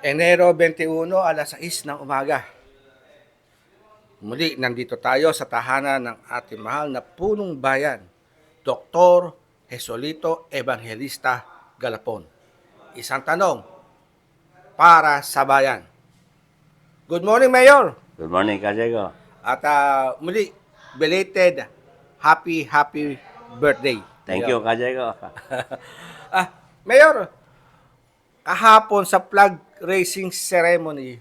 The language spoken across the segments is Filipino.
Enero 21, alas 6 ng umaga. Muli, nandito tayo sa tahanan ng ating mahal na punong bayan, Dr. Jesolito Evangelista Galapon. Isang tanong para sa bayan. Good morning, Mayor! Good morning, Kajego. At ah, muli, belated happy, happy birthday. Thank you, Kajego. ah, Mayor, kahapon sa flag racing ceremony,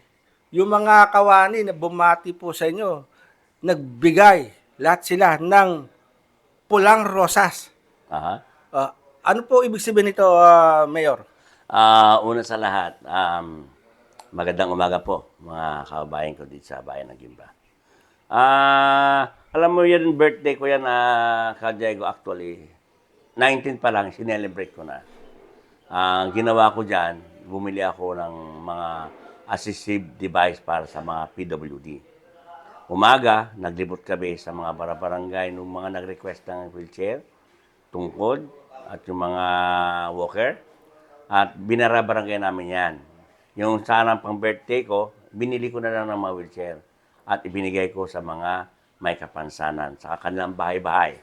yung mga kawani na bumati po sa inyo, nagbigay lahat sila ng pulang rosas. Aha. Ah, ano po ibig sabihin nito, ah, Mayor? Ah, una sa lahat, um, magandang umaga po, mga kababayan ko dito sa bayan ng Gimba. Ah, alam mo yan, birthday ko yan, uh, Kajego, actually, 19 pa lang, sinelebrate ko na. Ang ginawa ko dyan, bumili ako ng mga assistive device para sa mga PWD. Umaga, naglibot kami sa mga barabarangay ng mga nag-request ng wheelchair, tungkod, at yung mga walker. At binarabarangay namin yan. Yung sana pang birthday ko, binili ko na lang ng mga wheelchair. At ibinigay ko sa mga may kapansanan, sa kanilang bahay-bahay.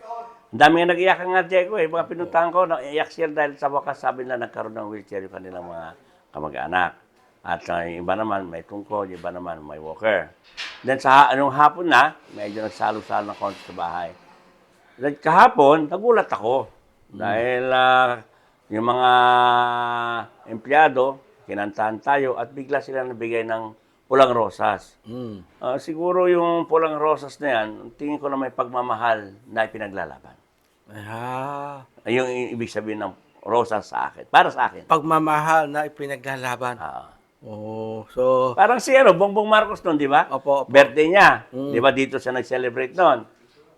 Ang dami nga nag-iyak nga, Diego, eh. Mga pinuntahan ko, naiyak sila dahil sa wakas sabi na nagkaroon ng wheelchair yung kanilang mga kamag-anak. At uh, iba naman may tungkod, iba naman may walker. Then sa anong hapon na, medyo nagsalo-salo ng konti sa bahay. Then kahapon, nagulat ako. Dahil ah, yung mga empleyado, kinantahan tayo at bigla sila nabigay ng pulang rosas. Mm. Ah, siguro yung pulang rosas na yan, tingin ko na may pagmamahal na ipinaglalaban. Ah, Yung ibig sabihin ng rosas sa akin. Para sa akin. pagmamahal na ipinaglalaban. Ah. Oh, so, parang si ano, Bongbong Marcos noon, di ba? Opo, opo. Birthday niya. Di ba dito siya nag-celebrate noon?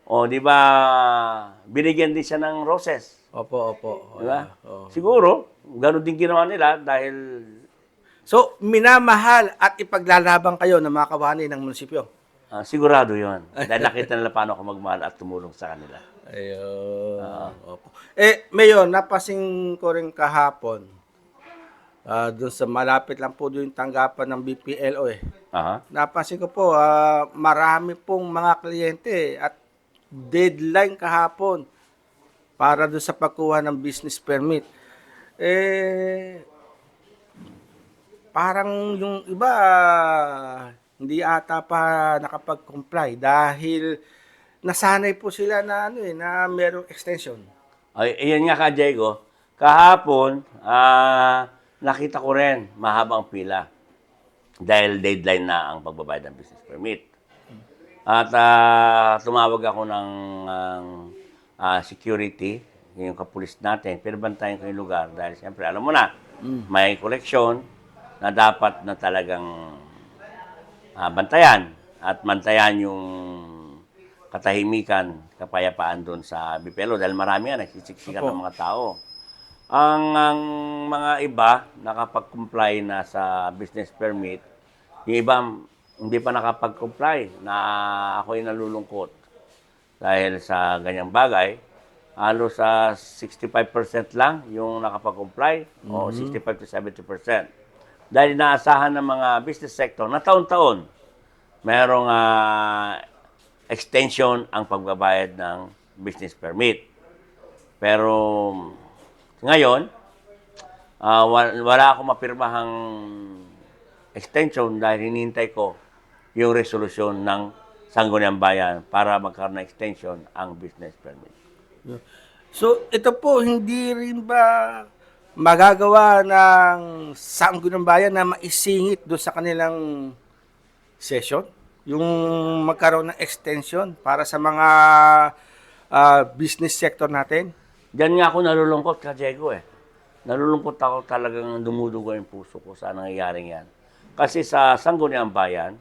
O di ba binigyan din siya ng roses? opo, opo. Di ba? Oh. Siguro, ganun din ginawa nila dahil So, minamahal at ipaglalaban kayo ng mga kawani ng munisipyo. ah, sigurado yon Dahil nakita nila paano ako magmahal at tumulong sa kanila. Ayun. Opo. Eh, Mayor, napasing ko rin kahapon. Ah, doon sa malapit lang po doon yung tanggapan ng BPLO eh. Aha. Napansin ko po, ah, marami pong mga kliyente at deadline kahapon para doon sa pagkuha ng business permit. Eh, parang yung iba ah, hindi ata pa nakapag-comply dahil nasanay po sila na ano eh, na merong extension. Ay, ayan nga ka, Diego. Kahapon, ah, nakita ko rin mahabang pila. Dahil deadline na ang pagbabayad ng business permit. At ah, tumawag ako ng ng, ah, security, yung kapulis natin, pero bantayan ko yung lugar dahil siyempre, alam mo na, may koleksyon na dapat na talagang ah, bantayan at mantayan yung katahimikan, kapayapaan doon sa Bipelo dahil marami yan, nagsisiksikan ng mga tao. Ang, ang mga iba nakapag-comply na sa business permit, yung iba hindi pa nakapag-comply na ako'y nalulungkot dahil sa ganyang bagay. Halos sa 65% lang yung nakapag-comply o 65 to 70%. Dahil inaasahan ng mga business sector na taon-taon merong ah, extension ang pagbabayad ng business permit. Pero ngayon, wa- wala akong mapirmahang extension dahil hinihintay ko yung resolusyon ng Sangguniang Bayan para magkaroon ng extension ang business permit. So, ito po, hindi rin ba magagawa ng Sangguniang Bayan na maisingit doon sa kanilang session? Yung magkaroon ng extension para sa mga ah, business sector natin? Diyan nga ako nalulungkot ka, Diego eh. Nalulungkot ako talagang dumudugo yung puso ko sa nangyayaring yan. Kasi sa Sangguniang Bayan,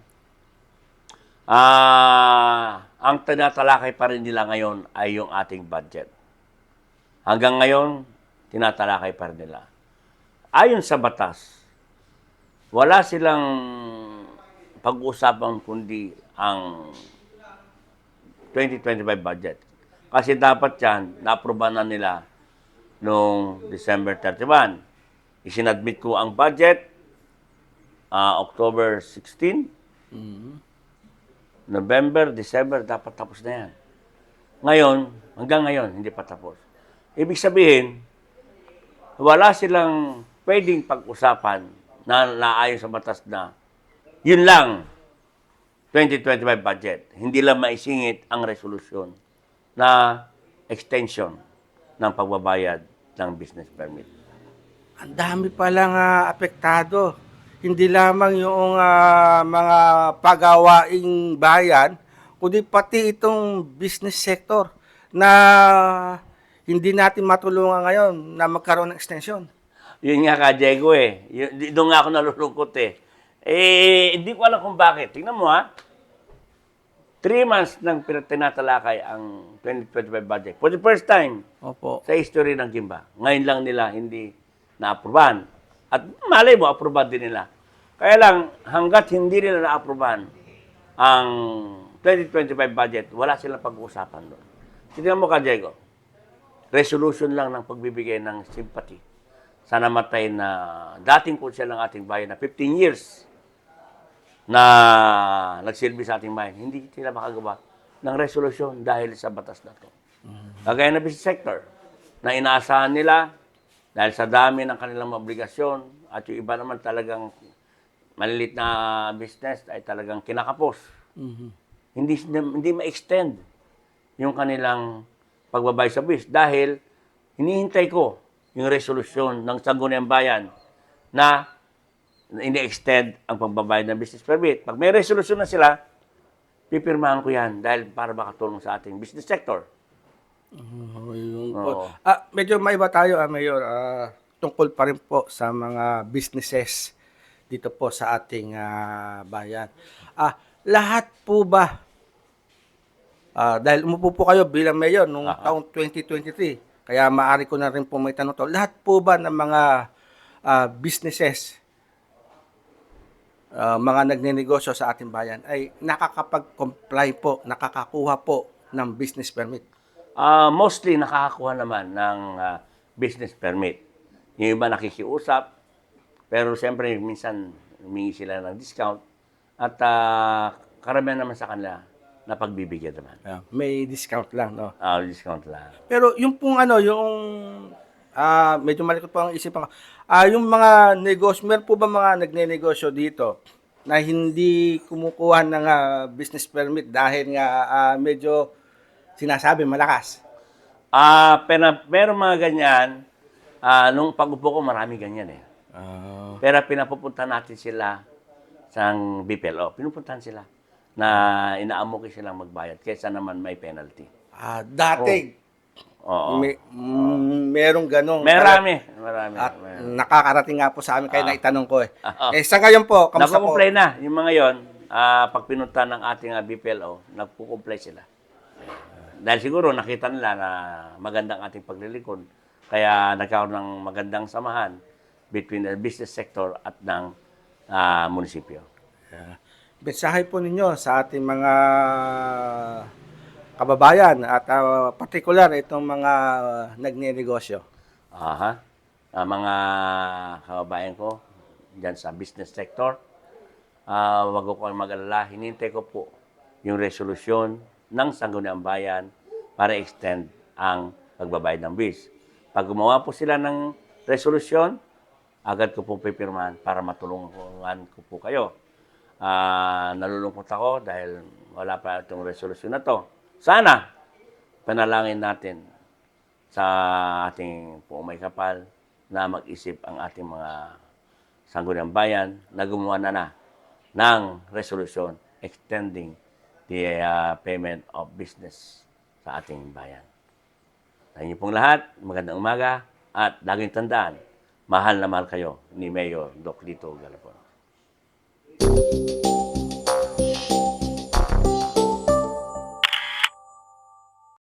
ah, ang tinatalakay pa rin nila ngayon ay yung ating budget. Hanggang ngayon, tinatalakay pa rin nila. Ayon sa batas, wala silang pag-uusapan kundi ang 2025 budget. Kasi dapat yan, na-aproba na nila noong December 31. Isinadmit ko ang budget ah, October 16, November, December, dapat tapos na yan. Ngayon, hanggang ngayon, hindi pa tapos. Ibig sabihin, wala silang pwedeng pag-usapan na naayon sa batas na yun lang, 2025 budget. Hindi lang maisingit ang resolusyon na extension ng pagbabayad ng business permit. Ang dami palang ah, apektado. Hindi lamang yung ah, mga pagawaing bayan, kundi pati itong business sector na hindi natin matulungan ngayon na magkaroon ng extension. Yun nga ka, Diego eh. Doon nga ako nalulungkot eh. Eh, hindi ko alam kung bakit. Tingnan mo ha. Three months nang tinatalakay ang 2025 budget. For the first time Opo. sa history ng Gimba. Ngayon lang nila hindi na-aprobahan. At malay mo, aprobahan din nila. Kaya lang, hanggat hindi nila na-aprobahan ang 2025 budget, wala silang pag-uusapan doon. Tingnan mo ka, Diego. Resolution lang ng pagbibigay ng sympathy sa namatay na dating konsyel ng ating bayan na 15 years na nagsilbi sa ating bayan. Hindi sila makagawa ng resolusyon dahil sa batas na to. Kagaya na business sector na inaasahan nila dahil sa dami ng kanilang obligasyon at yung iba naman talagang malilit na business ay talagang kinakapos. Hindi hindi ma-extend yung kanilang pagbabay sa bis dahil hinihintay ko yung resolusyon ng Sangguniang Bayan na ini-extend ang pagbabayad ng business permit. Pag may resolusyon na sila, pipirmahan ko yan dahil para makatulong sa ating business sector. Oh, yun Oo. po. Ah, medyo maiba tayo, ah, Mayor. Ah, tungkol pa rin po sa mga businesses dito po sa ating ah, bayan. Ah, lahat po ba Ah, dahil umupo po kayo bilang mayor nung taong 2023, kaya maaari ko na rin po may tanong to. Lahat po ba ng mga ah, businesses, ah, mga nagnenegosyo sa ating bayan ay nakakapag-comply po, nakakakuha po ng business permit? Ah, mostly nakakakuha naman ng ah, business permit. Yung iba nakikiusap, pero siyempre minsan humingi sila ng discount at ah, karamihan naman sa kanila na pagbibigyan naman. Yeah, may discount lang, no? Ah, discount lang. Pero yung pong ano, yung ah medyo malikot po ang isipan ko. Ah, yung mga negosyo, meron po ba mga nagne-negosyo dito na hindi kumukuha ng ah, business permit dahil nga ah, medyo sinasabi malakas? Ah, pero meron mga ganyan, ah, nung pag-upo ko marami ganyan eh. Pero pinapupunta natin sila sa BPLO. Pinupuntahan sila na inaamuki silang magbayad kaysa naman may penalty. Ah, dati Oo. may, mm, merong ganong Marami. Marami. At marami. nakakarating nga po sa amin kaya Ah. naitanong ko eh. Ah. Eh sa ngayon po, kamusta po? Nagko-comply na. Yung mga yon, ah, pag pinunta ng ating ah, BPLO, nagko-comply sila. Dahil siguro nakita nila na magandang ating paglilikod. Kaya nagkaroon ng magandang samahan between the business sector at ng ah, munisipyo. Mensahe po ninyo sa ating mga kababayan at ah, partikular itong mga nagnenegosyo. Aha. Ang mga kababayan ko dyan sa business sector, ah wag ko kayong mag-alala. Hinintay ko po yung resolusyon ng Sangguniang Bayan para extend ang pagbabayad ng bis. Pag gumawa po sila ng resolusyon, agad ko po pipirmahan para matulungan ko po kayo. Ah, nalulungkot ako dahil wala pa itong resolusyon na to. Sana, panalangin natin sa ating puong may kapal na mag-isip ang ating mga sangguniang bayan na gumawa na na ng resolusyon extending the uh, payment of business sa ating bayan. Sa inyo pong lahat, magandang umaga at laging tandaan, mahal na mahal kayo ni Mayor Doc Lito Galapon.